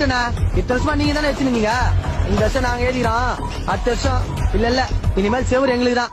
போயிட்டேண்ணா இத்தனை வருஷமா நீங்க தானே வச்சிருந்தீங்க இந்த வருஷம் நாங்க ஏறிக்கிறோம் அடுத்த வருஷம் இல்ல இல்ல. இனிமேல் செவ்வறு எங்களுக்கு தான்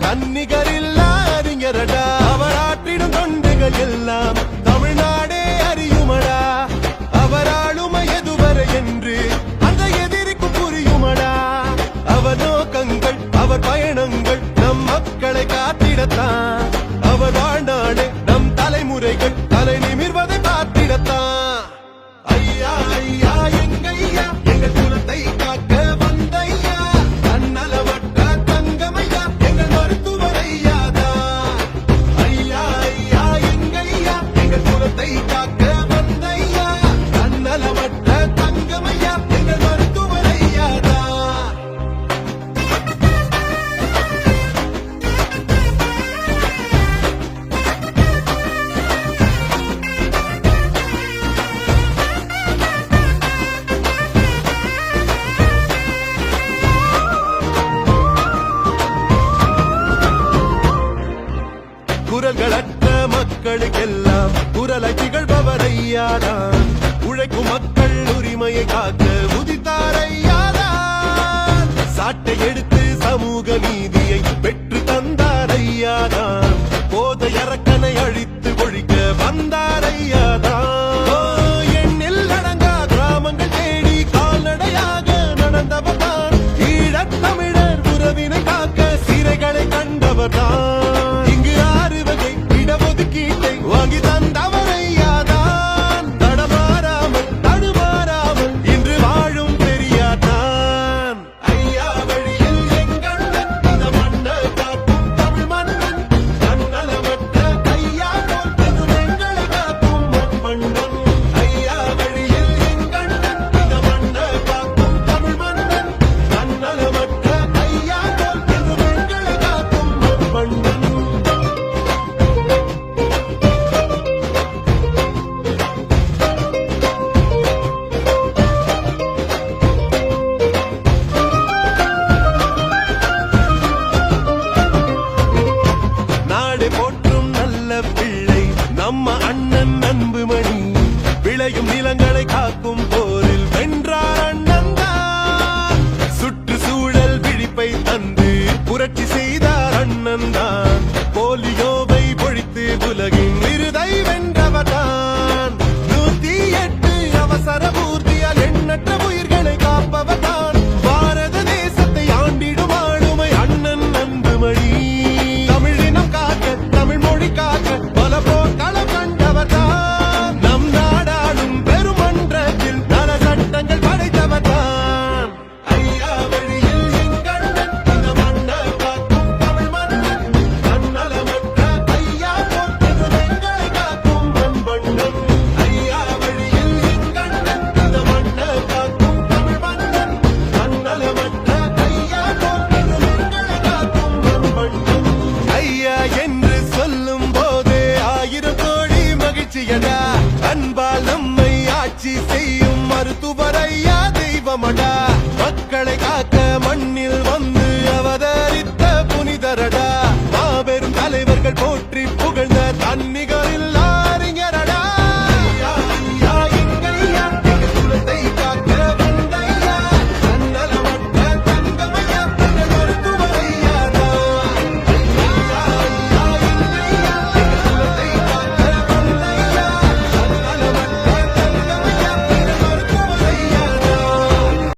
தன்னிகரில் da da Ama annem மருத்துவரையா தெய்வமடா? மக்களை காக்க மண்ணில் வந்து அவதரித்த புனிதரடா? மாபெரும் தலைவர்கள் போற்றி புகழ்ந்த தன்னிக